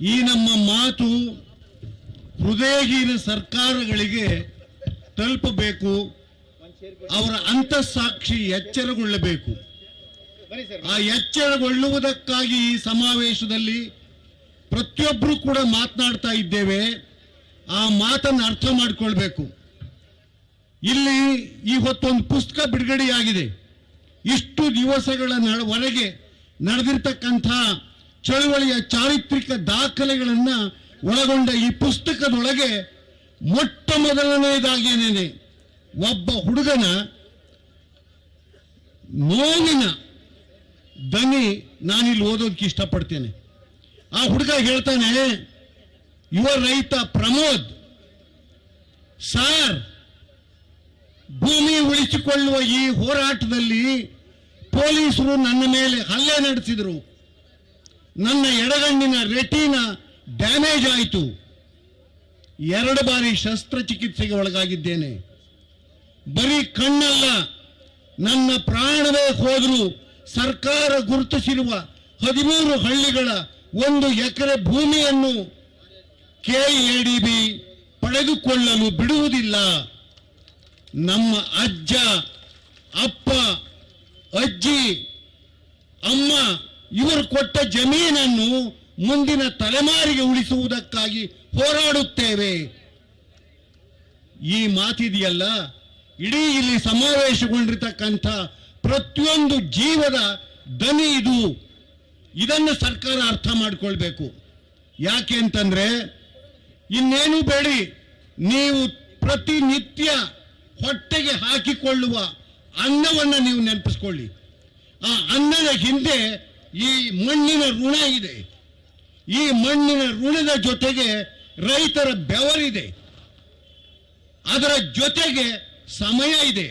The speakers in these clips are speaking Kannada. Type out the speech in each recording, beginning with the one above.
ಈ ನಮ್ಮ ಮಾತು ಹೃದಯಹೀನ ಸರ್ಕಾರಗಳಿಗೆ ತಲುಪಬೇಕು ಅವರ ಅಂತಃಸಾಕ್ಷಿ ಎಚ್ಚರಗೊಳ್ಳಬೇಕು. ಆ ಎಚ್ಚರಗೊಳ್ಳುವುದಕ್ಕಾಗಿ ಈ ಸಮಾವೇಶದಲ್ಲಿ ಪ್ರತಿಯೊಬ್ಬರು ಕೂಡ ಮಾತನಾಡ್ತಾ ಇದ್ದೇವೆ. ಆ ಮಾತನ್ನು ಅರ್ಥ ಮಾಡಿಕೊಳ್ಬೇಕು. ಇಲ್ಲಿ ಈ ಹೊತ್ತೊಂದು ಪುಸ್ತಕ ಬಿಡುಗಡೆಯಾಗಿದೆ. ಇಷ್ಟು ದಿವಸಗಳ ವರೆಗೆ ನಡೆದಿರ್ತಕ್ಕಂಥ ಚಳುವಳಿಯ ಚಾರಿತ್ರಿಕ ದಾಖಲೆಗಳನ್ನು ಒಳಗೊಂಡ ಈ ಪುಸ್ತಕದೊಳಗೆ ಮೊಟ್ಟ ಮೊದಲನೆಯದಾಗೇನೇನೆ ಒಬ್ಬ ಹುಡುಗನ ನೋವಿನ ದನಿ ನಾನಿಲ್ಲಿ ಓದೋದಕ್ಕೆ ಇಷ್ಟಪಡ್ತೇನೆ. ಆ ಹುಡುಗ ಹೇಳ್ತಾನೆ ಯುವ ರೈತ ಪ್ರಮೋದ್. ಸಾರ್ ಭೂಮಿ ಉಳಿಸಿಕೊಳ್ಳುವ ಈ ಹೋರಾಟದಲ್ಲಿ ಪೊಲೀಸರು ನನ್ನ ಮೇಲೆ ಹಲ್ಲೆ ನಡೆಸಿದರು. ನನ್ನ ಎಡಗಣ್ಣಿನ ರೆಟಿನ ಡ್ಯಾಮೇಜ್ ಆಯಿತು. ಎರಡು ಬಾರಿ ಶಸ್ತ್ರಚಿಕಿತ್ಸೆಗೆ ಒಳಗಾಗಿದ್ದೇನೆ. ಬರೀ ಕಣ್ಣಲ್ಲ, ನನ್ನ ಪ್ರಾಣವೇ ಹೋದರೂ ಸರ್ಕಾರ ಗುರುತಿಸಿರುವ ಹದಿಮೂರು ಹಳ್ಳಿಗಳ ಒಂದು ಎಕರೆ ಭೂಮಿಯನ್ನು ಕೆಎಡಿಬಿ ಪಡೆದುಕೊಳ್ಳಲು ಬಿಡುವುದಿಲ್ಲ. ನಮ್ಮ ಅಜ್ಜ, ಅಪ್ಪ, ಅಜ್ಜಿ, ಅಮ್ಮ ಇವರು ಕೊಟ್ಟ ಜಮೀನನ್ನು ಮುಂದಿನ ತಲೆಮಾರಿಗೆ ಉಳಿಸುವುದಕ್ಕಾಗಿ ಹೋರಾಡುತ್ತೇವೆ. ಈ ಮಾತಿದೆಯಲ್ಲ, ಇಡೀ ಇಲ್ಲಿ ಸಮಾವೇಶಗೊಂಡಿರ್ತಕ್ಕಂಥ ಪ್ರತಿಯೊಂದು ಜೀವದ ದನಿ ಇದು. ಇದನ್ನು ಸರ್ಕಾರ ಅರ್ಥ ಮಾಡಿಕೊಳ್ಬೇಕು. ಯಾಕೆ ಅಂತಂದ್ರೆ, ಇನ್ನೇನು ಬೇಡಿ, ನೀವು ಪ್ರತಿನಿತ್ಯ ಹೊಟ್ಟೆಗೆ ಹಾಕಿಕೊಳ್ಳುವ ಅನ್ನವನ್ನು ನೀವು ನೆನಪಿಸ್ಕೊಳ್ಳಿ. ಆ ಅನ್ನದ ಹಿಂದೆ ಈ ಮಣ್ಣಿನ ಋಣ ಇದೆ. ಈ ಮಣ್ಣಿನ ಋಣದ ಜೊತೆಗೆ ರೈತರ ಬೆವರಿದೆ ಅದರ ಜೊತೆಗೆ ಸಮಯ ಇದೆ.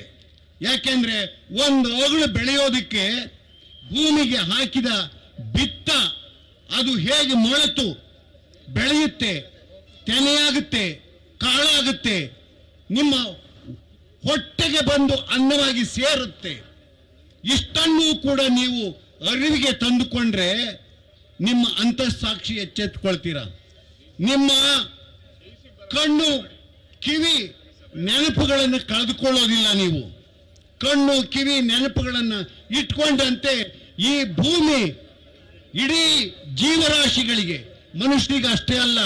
ಯಾಕೆಂದ್ರೆ ಒಂದು ಅಗಳು ಬೆಳೆಯೋದಕ್ಕೆ ಭೂಮಿಗೆ ಹಾಕಿದ ಬಿತ್ತ ಅದು ಹೇಗೆ ಮೊಳೆತು, ಬೆಳೆಯುತ್ತೆ, ತೆನೆಯಾಗುತ್ತೆ, ಕಾಳಾಗುತ್ತೆ, ನಿಮ್ಮ ಹೊಟ್ಟೆಗೆ ಬಂದು ಅನ್ನವಾಗಿ ಸೇರುತ್ತೆ. ಇಷ್ಟನ್ನೂ ಕೂಡ ನೀವು ಅರಿವಿಗೆ ತಂದುಕೊಂಡ್ರೆ ನಿಮ್ಮ ಅಂತಸ್ಸಾಕ್ಷಿ ಎಚ್ಚೆತ್ಕೊಳ್ತೀರ? ನಿಮ್ಮ ಕಣ್ಣು, ಕಿವಿ ನೆನಪುಗಳನ್ನು ಕಳೆದುಕೊಳ್ಳೋದಿಲ್ಲ ನೀವು. ಕಣ್ಣು, ಕಿವಿ ನೆನಪುಗಳನ್ನು ಇಟ್ಕೊಂಡಂತೆ ಈ ಭೂಮಿ ಇಡೀ ಜೀವರಾಶಿಗಳಿಗೆ, ಮನುಷ್ಯನಿಗೆ ಅಷ್ಟೇ ಅಲ್ಲ,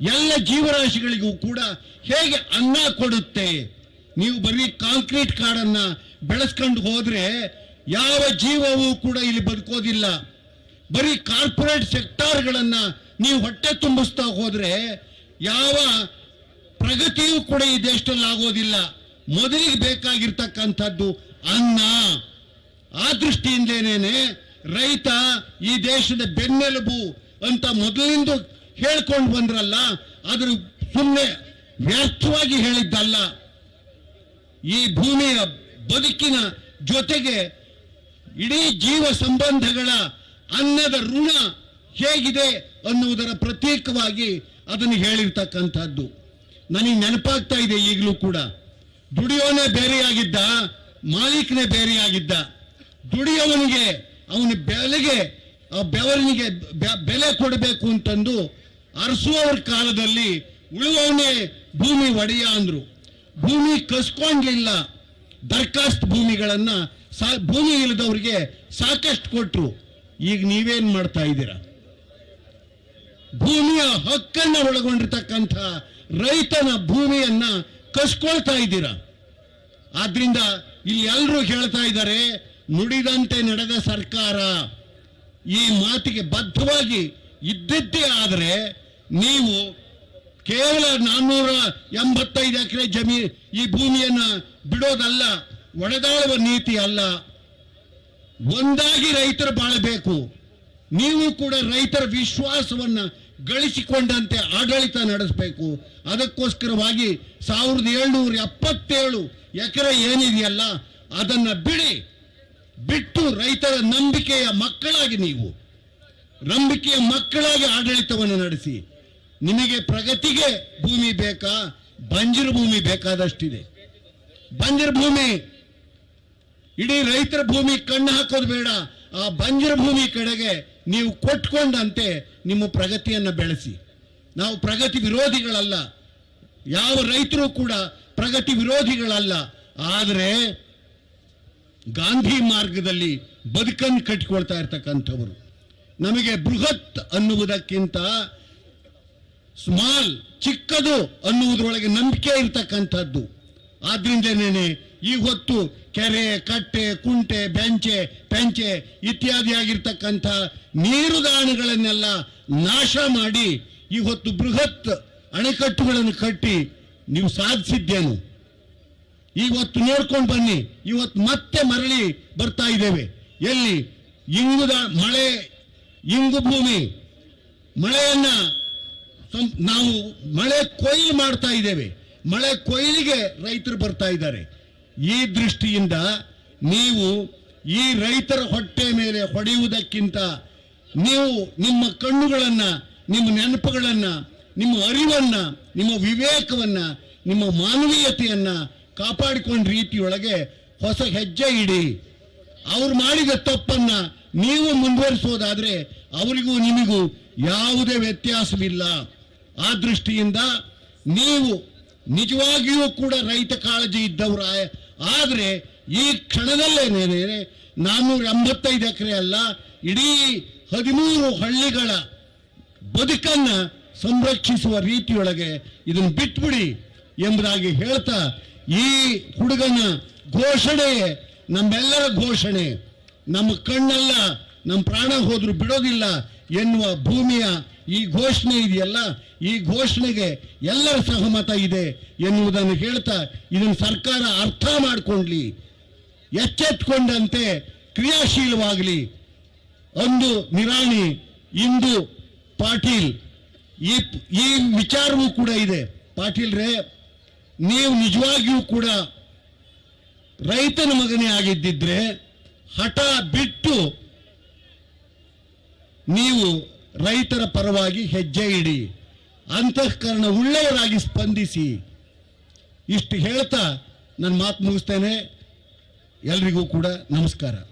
ಎಲ್ಲ ಜೀವರಾಶಿಗಳಿಗೂ ಕೂಡ ಹೇಗೆ ಅನ್ನ ಕೊಡುತ್ತೆ? ನೀವು ಬರೀ ಕಾಂಕ್ರೀಟ್ ಕಾಡನ್ನ ಬೆಳೆಸ್ಕೊಂಡು ಹೋದ್ರೆ ಯಾವ ಜೀವವೂ ಕೂಡ ಇಲ್ಲಿ ಬದುಕೋದಿಲ್ಲ. ಬರೀ ಕಾರ್ಪೊರೇಟ್ ಸೆಕ್ಟಾರ್ಗಳನ್ನು ನೀವು ಹೊಟ್ಟೆ ತುಂಬಿಸ್ತಾ ಹೋದ್ರೆ ಯಾವ ಪ್ರಗತಿಯೂ ಕೂಡ ಈ ದೇಶದಲ್ಲಿ ಆಗೋದಿಲ್ಲ. ಮೊದಲಿಗೆ ಬೇಕಾಗಿರ್ತಕ್ಕಂಥದ್ದು ಅನ್ನ. ಆ ದೃಷ್ಟಿಯಿಂದೇನೇನೆ ರೈತ ಈ ದೇಶದ ಬೆನ್ನೆಲುಬು ಅಂತ ಮೊದಲಿಂದ ಹೇಳ್ಕೊಂಡು ಬಂದ್ರಲ್ಲ, ಆದ್ರೆ ಸುಮ್ಮನೆ ವ್ಯರ್ಥವಾಗಿ ಹೇಳಿದ್ದಲ್ಲ. ಈ ಭೂಮಿಯ ಬದುಕಿನ ಜೊತೆಗೆ ಇಡೀ ಜೀವ ಸಂಬಂಧಗಳ ಅನ್ನದ ಋಣ ಹೇಗಿದೆ ಅನ್ನುವುದರ ಪ್ರತೀಕವಾಗಿ ಅದನ್ನು ಹೇಳಿರ್ತಕ್ಕಂಥದ್ದು. ನನಗೆ ನೆನಪಾಗ್ತಾ ಇದೆ ಈಗಲೂ ಕೂಡ. ದುಡಿಯೋನೇ ಬೇರೆಯಾಗಿದ್ದ, ಮಾಲೀಕನೇ ಬೇರೆಯಾಗಿದ್ದ. ದುಡಿಯೋವನಿಗೆ, ಅವನ ಬೆಲೆಗೆ ಬೆವರಿನಿಗೆ ಬೆಲೆ ಕೊಡಬೇಕು ಅಂತಂದು ಅರಸುವವರ ಕಾಲದಲ್ಲಿ ಉಳುವವನೇ ಭೂಮಿ ಒಡೆಯ ಅಂದ್ರು. ಭೂಮಿ ಕಸ್ಕೊಂಡಿಲ್ಲ ದರ್ಖಾಸ್ತ್ ಭೂಮಿಗಳನ್ನ ಸಾ, ಭೂಮಿ ಇಲ್ಲದವ್ರಿಗೆ ಸಾಕಷ್ಟು ಕೊಟ್ಟರು ಈಗ ನೀವೇನು ಮಾಡ್ತಾ ಇದ್ದೀರಾ? ಭೂಮಿಯ ಹಕ್ಕನ್ನ ಒಳಗೊಂಡಿರ್ತಕ್ಕಂಥ ರೈತನ ಭೂಮಿಯನ್ನ ಕಸ್ಕೊಳ್ತಾ ಇದ್ದೀರಾ? ಆದ್ರಿಂದ ಇಲ್ಲಿ ಎಲ್ಲರೂ ಹೇಳ್ತಾ ಇದ್ದಾರೆ, ನುಡಿದಂತೆ ನಡೆದ ಸರ್ಕಾರ ಈ ಮಾತಿಗೆ ಬದ್ಧವಾಗಿ ಇದ್ದಿದ್ದೇ ಆದರೆ ನೀವು ಕೇವಲ ನಾನ್ನೂರ ಎಂಬತ್ತೈದು ಎಕರೆ ಜಮೀನು ಈ ಭೂಮಿಯನ್ನ ಬಿಡೋದಲ್ಲ. ಒಡೆದಾಳುವ ನೀತಿ ಅಲ್ಲ. ಒಂದಾಗಿ ರೈತರು ಬಾಳಬೇಕು. ನೀವು ಕೂಡ ರೈತರ ವಿಶ್ವಾಸವನ್ನ ಗಳಿಸಿಕೊಂಡಂತೆ ಆಡಳಿತ ನಡೆಸಬೇಕು. ಅದಕ್ಕೋಸ್ಕರವಾಗಿ ಸಾವಿರದ ಏಳ್ನೂರ ಎಪ್ಪತ್ತೇಳು ಎಕರೆ ಏನಿದೆಯಲ್ಲ, ಅದನ್ನ ಬಿಡಿ. ಬಿಟ್ಟು ರೈತರ ನಂಬಿಕೆಯ ಮಕ್ಕಳಾಗಿ ನೀವು. ನಂಬಿಕೆಯ ಮಕ್ಕಳಾಗಿ ಆಡಳಿತವನ್ನು ನಡೆಸಿ. ನಿಮಗೆ ಪ್ರಗತಿಗೆ ಭೂಮಿ ಬೇಕಾ? ಬಂಜರು ಭೂಮಿ ಬೇಕಾದಷ್ಟಿದೆ. ಬಂಜರು ಭೂಮಿ ಇಡೀ ರೈತರ ಭೂಮಿ ಕಣ್ಣು ಹಾಕೋದು ಬೇಡ. ಆ ಬಂಜರ ಭೂಮಿ ಕಡೆಗೆ ನೀವು ಕೊಟ್ಕೊಂಡಂತೆ ನಿಮ್ಮ ಪ್ರಗತಿಯನ್ನು ಬೆಳೆಸಿ. ನಾವು ಪ್ರಗತಿ ವಿರೋಧಿಗಳಲ್ಲ. ಯಾವ ರೈತರು ಕೂಡ ಪ್ರಗತಿ ವಿರೋಧಿಗಳಲ್ಲ. ಆದರೆ ಗಾಂಧಿ ಮಾರ್ಗದಲ್ಲಿ ಬದುಕನ್ನು ಕಟ್ಟಿಕೊಳ್ತಾ ಇರ್ತಕ್ಕಂಥವರು. ನಮಗೆ ಬೃಹತ್ ಅನ್ನುವುದಕ್ಕಿಂತ ಸ್ಮಾಲ್ ಚಿಕ್ಕದು ಅನ್ನುವುದರೊಳಗೆ ನಂಬಿಕೆ ಇರ್ತಕ್ಕಂಥದ್ದು. ಆದ್ರಿಂದನೇ ಈ ಹೊತ್ತು ಕೆರೆ, ಕಟ್ಟೆ, ಕುಂಟೆ, ಬೆಂಚೆ, ಪೆಂಚೆ ಇತ್ಯಾದಿ ಆಗಿರ್ತಕ್ಕಂಥ ನೀರುದಾಣಗಳನ್ನೆಲ್ಲ ನಾಶ ಮಾಡಿ ಈ ಹೊತ್ತು ಬೃಹತ್ ಅಣೆಕಟ್ಟುಗಳನ್ನು ಕಟ್ಟಿ ನೀವು ಸಾಧಿಸಿದ್ದೇನು. ಇವತ್ತು ನೋಡ್ಕೊಂಡು ಬನ್ನಿ ಇವತ್ತು ಮತ್ತೆ ಮರಳಿ ಬರ್ತಾ ಇದ್ದೇವೆ. ಎಲ್ಲಿ? ಇಂಗುದ ಮಳೆ, ಇಂಗು ಭೂಮಿ. ಮಳೆಯನ್ನ ನಾವು ಮಳೆ ಕೊಯ್ಲು ಮಾಡ್ತಾ ಇದ್ದೇವೆ. ಮಳೆ ಕೊಯ್ಲಿಗೆ ರೈತರು ಬರ್ತಾ ಇದ್ದಾರೆ. ಈ ದೃಷ್ಟಿಯಿಂದ ನೀವು ಈ ರೈತರ ಹೊಟ್ಟೆ ಮೇಲೆ ಹೊಡೆಯುವುದಕ್ಕಿಂತ ನೀವು ನಿಮ್ಮ ಕಣ್ಣುಗಳನ್ನ, ನಿಮ್ಮ ನೆನಪುಗಳನ್ನ, ನಿಮ್ಮ ಅರಿವನ್ನ, ನಿಮ್ಮ ವಿವೇಕವನ್ನ, ನಿಮ್ಮ ಮಾನವೀಯತೆಯನ್ನ ಕಾಪಾಡಿಕೊಂಡ ರೀತಿಯೊಳಗೆ ಹೊಸ ಹೆಜ್ಜೆ ಇಡಿ. ಅವ್ರು ಮಾಡಿದ ತಪ್ಪನ್ನ ನೀವು ಮುಂದುವರಿಸೋದಾದ್ರೆ ಅವರಿಗೂ ನಿಮಗೂ ಯಾವುದೇ ವ್ಯತ್ಯಾಸವಿಲ್ಲ. ಆ ದೃಷ್ಟಿಯಿಂದ ನೀವು ನಿಜವಾಗಿಯೂ ಕೂಡ ರೈತ ಕಾಳಜಿ ಇದ್ದವರ ಆದರೆ ಈ ಕ್ಷಣದಲ್ಲೇನೇನೆ ನಾನ್ನೂರ ಎಂಬತ್ತೈದು ಎಕರೆ ಅಲ್ಲ, ಇಡೀ ಹದಿಮೂರು ಹಳ್ಳಿಗಳ ಬದುಕನ್ನು ಸಂರಕ್ಷಿಸುವ ರೀತಿಯೊಳಗೆ ಇದನ್ನು ಬಿಟ್ಬಿಡಿ ಎಂಬುದಾಗಿ ಹೇಳ್ತಾ ಈ ಹುಡುಗನ ಘೋಷಣೆ ನಮ್ಮೆಲ್ಲರ ಘೋಷಣೆ. ನಮ್ಮ ಕಣ್ಣಲ್ಲ, ನಮ್ಮ ಪ್ರಾಣ ಹೋದರೂ ಬಿಡೋದಿಲ್ಲ ಎನ್ನುವ ಭೂಮಿಯ ಈ ಘೋಷಣೆ ಇದೆಯಲ್ಲ? ಈ ಘೋಷಣೆಗೆ ಎಲ್ಲರ ಸಹಮತ ಇದೆ ಎನ್ನುವುದನ್ನು ಹೇಳ್ತಾ ಇದನ್ನು ಸರ್ಕಾರ ಅರ್ಥ ಮಾಡಿಕೊಂಡ್ಲಿ, ಎಚ್ಚೆತ್ಕೊಂಡಂತೆ ಕ್ರಿಯಾಶೀಲವಾಗಲಿ. ಒಂದು ನಿರಾಣಿ ಇಂದು ಪಾಟೀಲ್, ಈ ಈ ವಿಚಾರವೂ ಕೂಡ ಇದೆ. ಪಾಟೀಲ್ರೇ ನೀವು ನಿಜವಾಗಿಯೂ ಕೂಡ ರೈತನ ಮಗನೇ ಆಗಿದ್ದಿದ್ರೆ ಹಠ ಬಿಟ್ಟು ನೀವು ರೈತರ ಪರವಾಗಿ ಹೆಜ್ಜೆ ಇಡಿ, ಅಂತಃಕರಣ ಉಳ್ಳವರಾಗಿ ಸ್ಪಂದಿಸಿ. ಇಷ್ಟು ಹೇಳ್ತಾ ನನ್ನ ಮಾತು ಮುಗಿಸ್ತೇನೆ. ಎಲ್ರಿಗೂ ಕೂಡ ನಮಸ್ಕಾರ.